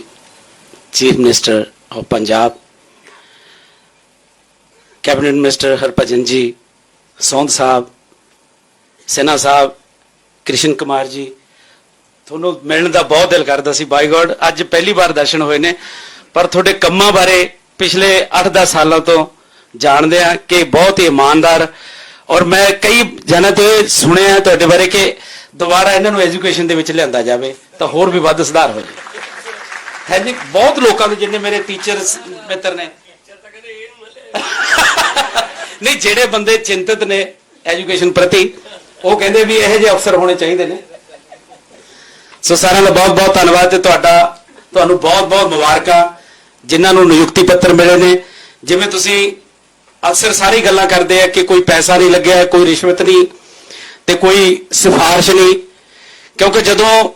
chief minister of Punjab cabinet minister Harbhajan ji Sond ਸਾਹਿਬ ਸੈਨਾ ਸਾਹਿਬ ਕ੍ਰਿਸ਼ਨ ਕੁਮਾਰ ਜੀ ਤੁਹਾਨੂੰ ਮਿਲਣ ਦਾ ਬਹੁਤ ਦਿਲ ਕਰਦਾ ਸੀ ਬਾਈ ਗੋਡ ਅੱਜ ਪਹਿਲੀ ਵਾਰ ਦਰਸ਼ਨ ਹੋਏ ਨੇ ਪਰ ਤੁਹਾਡੇ ਕੰਮਾਂ ਬਾਰੇ ਪਿਛਲੇ 8-10 ਸਾਲਾਂ ਤੋਂ ਜਾਣਦੇ ਆ ਕਿ ਬਹੁਤ ਹੀ ਇਮਾਨਦਾਰ ਔਰ ਮੈਂ ਕਈ ਜਨਾਂ ਤੋਂ ਸੁਣਿਆ ਤੁਹਾਡੇ ਬਾਰੇ ਕਿ ਦੁਬਾਰਾ ਇਹਨਾਂ ਨੂੰ ਐਜੂਕੇਸ਼ਨ ਦੇ ਵਿੱਚ ਲਿਆਂਦਾ ਜਾਵੇ ਤਾਂ ਹੋਰ ਵੀ ਵੱਧ ਸੁਧਾਰ ਹੋ ਜਾਵੇ ਹੈ ਜੀ ਬਹੁਤ ਲੋਕਾਂ ਦੇ ਜਿੰਨੇ ਮੇਰੇ ਟੀਚਰਸ ਮਿੱਤਰ ਨੇ। ਨਹੀਂ, ਜਿਹੜੇ ਬੰਦੇ ਚਿੰਤਤ ਨੇ ਐਜੂਕੇਸ਼ਨ ਪ੍ਰਤੀ, ਉਹ ਕਹਿੰਦੇ ਵੀ ਇਹੋ ਜਿਹੇ ਅਫਸਰ ਹੋਣੇ ਚਾਹੀਦੇ ਨੇ। ਸੋ ਸਾਰਿਆਂ ਦਾ ਬਹੁਤ ਬਹੁਤ ਧੰਨਵਾਦ ਤੇ ਤੁਹਾਡਾ, ਤੁਹਾਨੂੰ ਬਹੁਤ ਬਹੁਤ ਮੁਬਾਰਕਾਂ, ਜਿਨ੍ਹਾਂ ਨੂੰ ਨਿਯੁਕਤੀ ਪੱਤਰ ਮਿਲੇ ਨੇ। ਜਿਵੇਂ ਤੁਸੀਂ ਅਕਸਰ ਸਾਰੀ ਗੱਲਾਂ ਕਰਦੇ ਆ ਕਿ ਕੋਈ ਪੈਸਾ ਨਹੀਂ ਲੱਗਿਆ, ਕੋਈ ਰਿਸ਼ਵਤ ਨਹੀਂ ਤੇ ਕੋਈ ਸਿਫਾਰਿਸ਼ ਨਹੀਂ। ਕਿਉਂਕਿ ਜਦੋਂ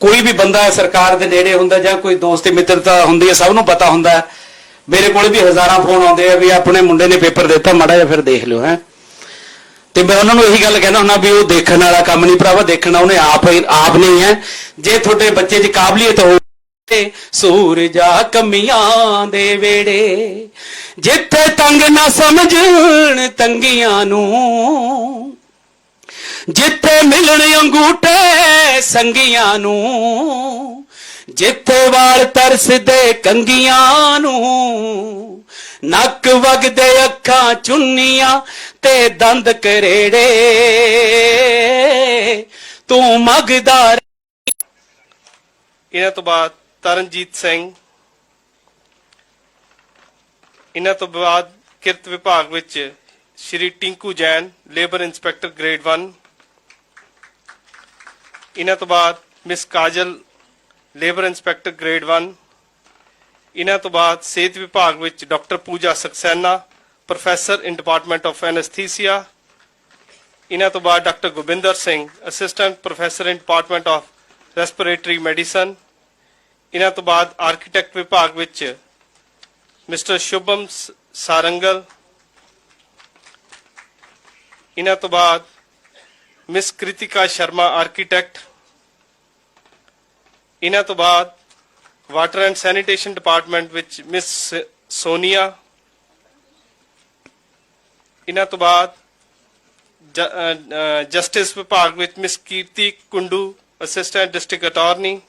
ਕੋਈ ਵੀ ਬੰਦਾ ਸਰਕਾਰ ਦੇ ਨੇੜੇ ਹੁੰਦਾ ਜਾਂ ਕੋਈ ਦੋਸਤੀ ਮਿੱਤਰਤਾ ਹੁੰਦੀ ਹੈ, ਸਭ ਨੂੰ ਪਤਾ ਹੁੰਦਾ ਮੇਰੇ ਕੋਲ ਵੀ ਹਜ਼ਾਰਾਂ ਫੋਨ ਆਉਂਦੇ ਆ ਵੀ ਆਪਣੇ ਮੁੰਡੇ ਨੇ ਪੇਪਰ ਦਿੱਤਾ, ਮਾੜਾ ਜਿਹਾ ਫਿਰ ਦੇਖ ਲਿਓ, ਹੈ। ਤੇ ਮੈਂ ਉਹਨਾਂ ਨੂੰ ਇਹੀ ਗੱਲ ਕਹਿੰਦਾ ਹੁੰਦਾ ਵੀ ਉਹ ਦੇਖਣ ਵਾਲਾ ਕੰਮ ਨਹੀਂ ਭਰਾਵਾ, ਦੇਖਣਾ ਉਹਨੇ ਆਪ ਆਪ ਨਹੀਂ ਹੈ। ਜੇ ਤੁਹਾਡੇ ਬੱਚੇ 'ਚ ਕਾਬਲੀਅਤ ਹੋਵੇ ਸੂਰਜਾ ਕਮੀਆਂ ਦੇ ਵੇੜੇ, ਜਿੱਥੇ ਤੰਗ ਨਾ ਸਮਝਣ ਤੰਗੀਆਂ ਨੂੰ, ਜਿੱਥੇ ਮਿਲਣ ਅੰਗੂਠੇ ਸੰਗੀਆਂ ਨੂੰ ਜਿੱਥੇ ਵਾਲ ਤਰਸਦੇ ਕੰਗੀਆਂ ਨੂੰ, ਨੱਕ ਵਗਦੇ ਅੱਖਾਂ ਚੁੰਨੀਆਂ ਤੇ ਦੰਦ ਕਰੇੜੇ। ਤੂੰ ਮਗਦਾਰ ਇਹਨਾਂ ਤੋਂ ਬਾਅਦ ਤਰਨਜੀਤ ਸਿੰਘ। ਇਹਨਾਂ ਤੋਂ ਬਾਅਦ ਕਿਰਤ ਵਿਭਾਗ ਵਿੱਚ Shri Tinku Jain, labour inspector grade 1 ਇਹਨਾਂ ਤੋਂ ਬਾਅਦ miss Kajal labour inspector grade 1 ਇਹਨਾਂ ਤੋਂ ਬਾਅਦ ਸਿਹਤ ਵਿਭਾਗ ਵਿੱਚ doctor Pooja Saxena, professor in department of anaesthesia. ਇਹਨਾਂ ਤੋਂ ਬਾਅਦ doctor Gobinder Singh, assistant professor in department of respiratory medicine. ਇਹਨਾਂ ਤੋਂ ਬਾਅਦ ਆਰਕੀਟੈਕਟ ਵਿਭਾਗ ਵਿੱਚ ਮਿਸਟਰ ਸ਼ੁਭਮ ਸਾਰੰਗਲ। ਇਹਨਾਂ ਤੋਂ ਬਾਅਦ ਮਿਸ ਕ੍ਰਿਤਿਕਾ ਸ਼ਰਮਾ, ਆਰਕੀਟੈਕਟ। ਇਹਨਾਂ ਤੋਂ ਬਾਅਦ ਵਾਟਰ ਐਂਡ ਸੈਨੀਟੇਸ਼ਨ ਡਿਪਾਰਟਮੈਂਟ ਵਿੱਚ ਮਿਸ ਸੋਨੀਆ ਇਹਨਾਂ ਤੋਂ ਬਾਅਦ ਜਸਟਿਸ ਵਿਭਾਗ ਵਿੱਚ miss Kirti Kundu assistant district attorney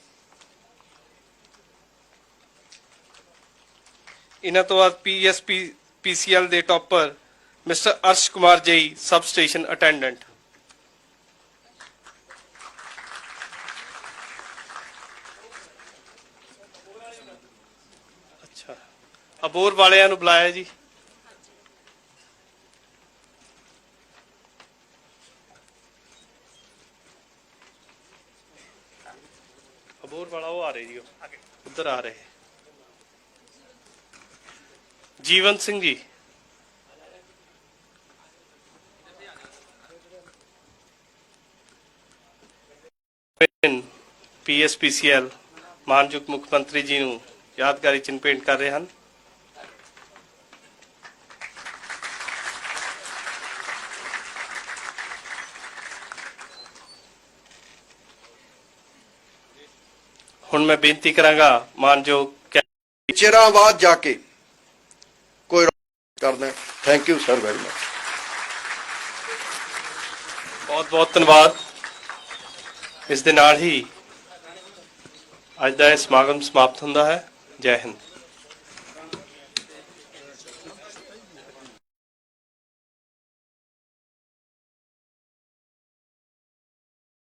ਇਹਨਾਂ ਤੋਂ ਬਾਅਦ ਪੀਐਸਪੀ ਪੀਸੀਐਲ ਦੇ topper mister Arsh Kumar JE sub station attendant ਅੱਛਾ ਅਬੋਰ ਵਾਲਿਆਂ ਨੂੰ ਬੁਲਾਇਆ ਜੀ। ਅਬੋਰ ਵਾਲਾ ਉਹ ਆ ਰਹੇ ਜੀ, ਉਹ ਉੱਧਰ ਆ ਰਹੇ। ਜੀਵਨ ਸਿੰਘ ਜੀ। ਪੀਐਸਪੀਸੀਐਲ ਮਾਨਯੋਗ ਮੁੱਖ ਮੰਤਰੀ ਜੀ ਨੂੰ ਯਾਦਗਾਰੀ ਚਿੰਨ੍ਹ ਭੇਂਟ ਕਰ ਰਹੇ ਹਨ। ਹੁਣ ਮੈਂ ਬੇਨਤੀ ਕਰਾਂਗਾ ਮਾਨਯੋਗ ਚਿਰਾਂ ਬਾਅਦ ਜਾ ਕੇ ਕੋਈ ਕਰਦਾ thank you sir very much ਬਹੁਤ ਬਹੁਤ ਧੰਨਵਾਦ। ਇਸ ਦੇ ਨਾਲ ਹੀ ਅੱਜ ਦਾ ਇਹ ਸਮਾਗਮ ਸਮਾਪਤ ਹੁੰਦਾ ਹੈ। ਜੈ ਹਿੰਦ।